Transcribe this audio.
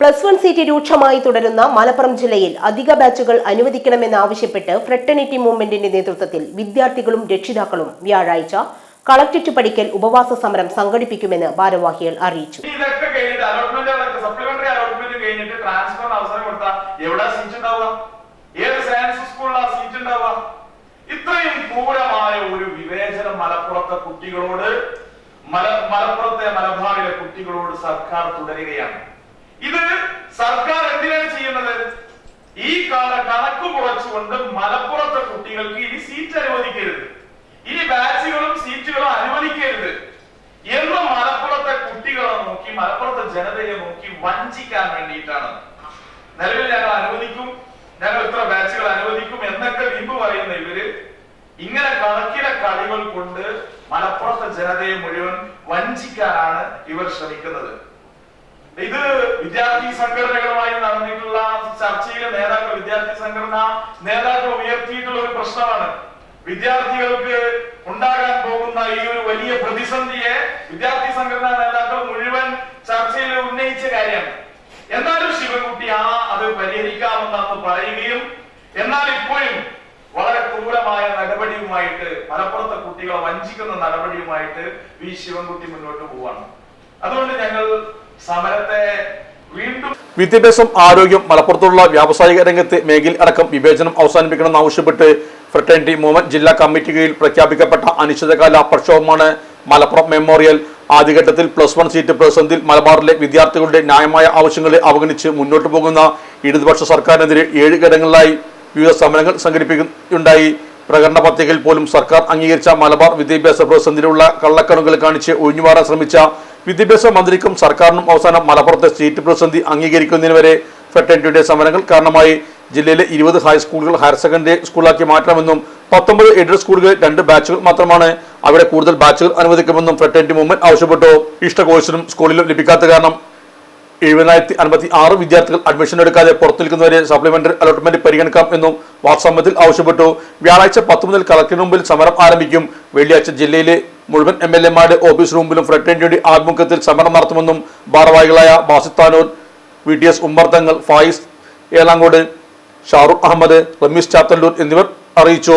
Plus one seat രൂക്ഷമായി തുടരുന്ന മലപ്പുറം ജില്ലയിൽ അധിക ബാച്ചുകൾ അനുവദിക്കണമെന്നാവശ്യപ്പെട്ട് ഫ്രട്ടേണിറ്റി മൂവ്മെന്റിന്റെ നേതൃത്വത്തിൽ വിദ്യാർത്ഥികളും രക്ഷിതാക്കളും വ്യാഴാഴ്ച കളക്ടറേറ്റ് പഠിക്കൽ ഉപവാസ സമരം സംഘടിപ്പിക്കുമെന്ന് ഭാരവാഹികൾ അറിയിച്ചു. ഇത്രയും ക്രൂരമായ ഒരു വിവേചനം മലപ്പുറത്തെ കുട്ടികളോട് മല മലപ്പുറത്തെ മലബാറിലെ കുട്ടികളോട് സർക്കാർ തുടരുകയാണ് ഇത് സർക്കാർ എന്തിനാണ് ചെയ്യുന്നത് ഈ കാല കുറച്ചുകൊണ്ട് മലപ്പുറത്തെ കുട്ടികൾക്ക് ഇനി സീറ്റ് അനുവദിക്കരുത്. ഇനി ബാച്ചുകളും സീറ്റുകളും അനുവദിക്കരുത്. എന്ന് മലപ്പുറത്തെ കുട്ടികളെ നോക്കി മലപ്പുറത്തെ ജനതയെ നോക്കി വഞ്ചിക്കാൻ വേണ്ടിയിട്ടാണ്. നിലവിൽ ഞങ്ങൾ അനുവദിക്കും. ഞങ്ങൾ ഇത്ര ബാച്ചുകൾ അനുവദിക്കും എന്നൊക്കെ വീമ്പ് പറയുന്ന ഇവർ ഇങ്ങനെ കണക്കിലെ കളികൾ കൊണ്ട് മലപ്പുറത്തെ ജനതയെ മുഴുവൻ വഞ്ചിക്കാനാണ് ഇവർ ശ്രമിക്കുന്നത്. ഇത് വിദ്യാർത്ഥി സംഘടനകളുമായി സംഘടന നേതാക്കൾ ഉയർത്തിയിട്ടുള്ള ഒരു പ്രശ്നമാണ്. വിദ്യാർത്ഥികൾക്ക് ഉണ്ടാകാൻ പോകുന്ന ഈ ഒരു വലിയ പ്രതിസന്ധിയെ വിദ്യാർത്ഥി സംഘടനാ നേതാക്കൾ മുഴുവൻ ചർച്ചയിൽ ഉന്നയിച്ച കാര്യമാണ്. എന്നാലും ശിവൻകുട്ടി ആ അത് പരിഹരിക്കാമെന്ന് പറയുകയും എന്നാൽ ഇപ്പോഴും വളരെ ക്രൂരമായ നടപടിയുമായിട്ട് മലപ്പുറത്തെ കുട്ടികളെ വഞ്ചിക്കുന്ന നടപടിയുമായിട്ട് വി ശിവൻകുട്ടി മുന്നോട്ട് പോവാണ്. അതുകൊണ്ട് ഞങ്ങൾ സമരത്തെ വിദ്യാഭ്യാസം ആരോഗ്യം മലപ്പുറത്തുള്ള വ്യാവസായിക രംഗത്തെ മേഖല അടക്കം വിവേചനം അവസാനിപ്പിക്കണമെന്ന് ആവശ്യപ്പെട്ട് ഫ്രട്ടേണിറ്റി മൂവ്മെന്റ് ജില്ലാ കമ്മിറ്റി കീഴിൽ പ്രഖ്യാപിക്കപ്പെട്ട അനിശ്ചിതകാല പ്രക്ഷോഭമാണ് മലപ്പുറം മെമ്മോറിയൽ ആദ്യഘട്ടത്തിൽ പ്ലസ് വൺ സീറ്റ് പ്രതിസന്ധിയിൽ മലബാറിലെ വിദ്യാർത്ഥികളുടെ ന്യായമായ ആവശ്യങ്ങളെ അവഗണിച്ച് മുന്നോട്ട് പോകുന്ന ഇടതുപക്ഷ സർക്കാരിനെതിരെ ഏഴ് ഘടകങ്ങളിലായി വിവിധ സമരങ്ങൾ സംഘടിപ്പിക്കുന്നുണ്ടായി. പ്രകടന പത്രികയിൽ പോലും സർക്കാർ അംഗീകരിച്ച മലബാർ വിദ്യാഭ്യാസ പ്രതിസന്ധിയിലുള്ള കള്ളക്കണുകൾ കാണിച്ച് ഒഴിഞ്ഞുമാറാൻ ശ്രമിച്ച വിദ്യാഭ്യാസ മന്ത്രിക്കും സർക്കാരിനും അവസാനം മലപ്പുറത്തെ സീറ്റ് പ്രതിസന്ധി അംഗീകരിക്കുന്നതിന് വരെ ഫ്രട്ടേണിറ്റിയുടെ സമരങ്ങൾ കാരണമായി ജില്ലയിലെ ഇരുപത് ഹൈസ്കൂളുകൾ ഹയർ സെക്കൻഡറി സ്കൂളാക്കി മാറ്റണമെന്നും പത്തൊമ്പത് എയ്ഡഡ് സ്കൂളുകളിൽ രണ്ട് ബാച്ചുകൾ മാത്രമാണ് അവിടെ കൂടുതൽ ബാച്ചുകൾ അനുവദിക്കുമെന്നും ഫ്രട്ടേണിറ്റി മൂവ്മെന്റ് ആവശ്യപ്പെട്ടു. ഇഷ്ട കോഴ്സിനും സ്കൂളിലും ലഭിക്കാത്ത കാരണം എഴുപതിനായിരത്തി അൻപത്തി ആറ് വിദ്യാർത്ഥികൾ അഡ്മിഷൻ എടുക്കാതെ പുറത്തു നിൽക്കുന്നവരെ സപ്ലിമെന്ററി അലോട്ട്മെന്റ് പരിഗണിക്കാം എന്നും വാട്സാമ്മത്തിൽ ആവശ്യപ്പെട്ടു. വ്യാഴാഴ്ച പത്ത് മുതൽ കളക്ടറിന് മുമ്പിൽ സമരം ആരംഭിക്കും. വെള്ളിയാഴ്ച ജില്ലയിലെ മുഴുവൻ എം എൽ എമാരുടെ ഓഫീസ് റൂമിലും ഫ്രട്ടേണിറ്റിയുടെ ആഭിമുഖ്യത്തിൽ സമരം നടത്തുമെന്നും ഭാരവാഹികളായ Basith Tanur V T S Ummer Thangal Faiz Elankode Shahrukh Ahmed Ramees Chathallur എന്നിവർ അറിയിച്ചു.